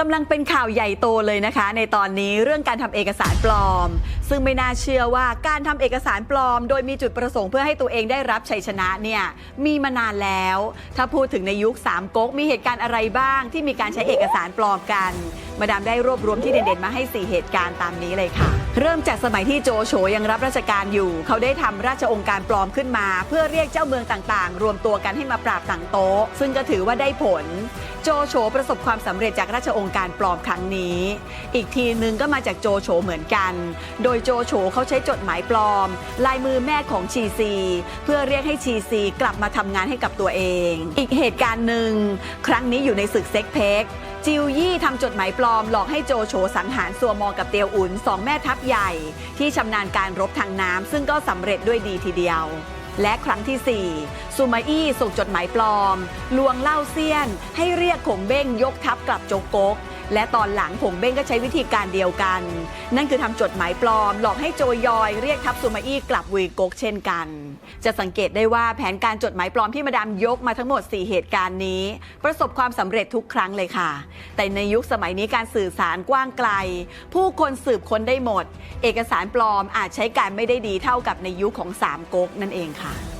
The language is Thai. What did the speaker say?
กำลังเป็นข่าวใหญ่โตเลยนะคะ ในตอนนี้เรื่องการทำเอกสารปลอม ซึ่งไม่น่าเชื่อว่าการทำเอกสารปลอม โดยมีจุดประสงค์เพื่อให้ตัวเองได้รับชัยชนะเนี่ยมีมานานแล้ว ถ้าพูดถึงในยุคสามก๊กมีเหตุการณ์อะไรบ้าง ที่มีการใช้เอกสารปลอมกัน มาดามได้รวบรวมที่เด่นๆ มาให้ 4 เหตุการณ์ตามนี้เลยค่ะ เริ่มจากสมัยที่โจโฉยังรับราชการอยู่ เขาได้ทำราชองค์การปลอมขึ้นมา เพื่อเรียกเจ้าเมืองต่างๆ รวมตัวกันให้มาปราบต่างโต๊ะ ซึ่งก็ถือว่าได้ผล โจโฉประสบความสำเร็จจากราชองค์การปลอมครั้งนี้ อีกทีนึงก็มาจากโจโฉเหมือนกัน โดยโจโฉเขาใช้จดหมายปลอม ลายมือแม่ของชีซี เพื่อเรียกให้ชีซีกลับมาทำงานให้กับตัวเอง อีกเหตุการณ์หนึ่งครั้งนี้อยู่ในศึกเซ็กเพก จิวยี่ทำจดหมายปลอมหลอกให้โจโฉสังหารซัวมอกับเตียวอุนสองแม่ทัพใหญ่ ที่ชำนาญการรบทางน้ำซึ่งก็สำเร็จด้วยดีทีเดียว และครั้งที่ 4 ซูมาอี้ส่งจดหมายปลอม ลวงเล่าเซียน ให้เรียกขงเบ้งยกทัพกลับโจกก และตอนหลังขงเบ้งก็ใช้วิธีการเดียวกัน นั่นคือทำจดหมายปลอม หลอกให้โจยอยเรียกทัพซูมาอี้กลับวีกกเช่นกัน จะสังเกตได้ว่าแผนการจดหมายปลอมที่มาดามยกมาทั้งหมด 4 เหตุการณ์นี้ ประสบความสำเร็จทุกครั้งเลยค่ะ แต่ในยุคสมัยนี้การสื่อสารกว้างไกล ผู้คนสืบค้นได้หมด เอกสารปลอมอาจใช้การไม่ได้ดีเท่ากับในยุคของสามก๊กนั่นเองค่ะ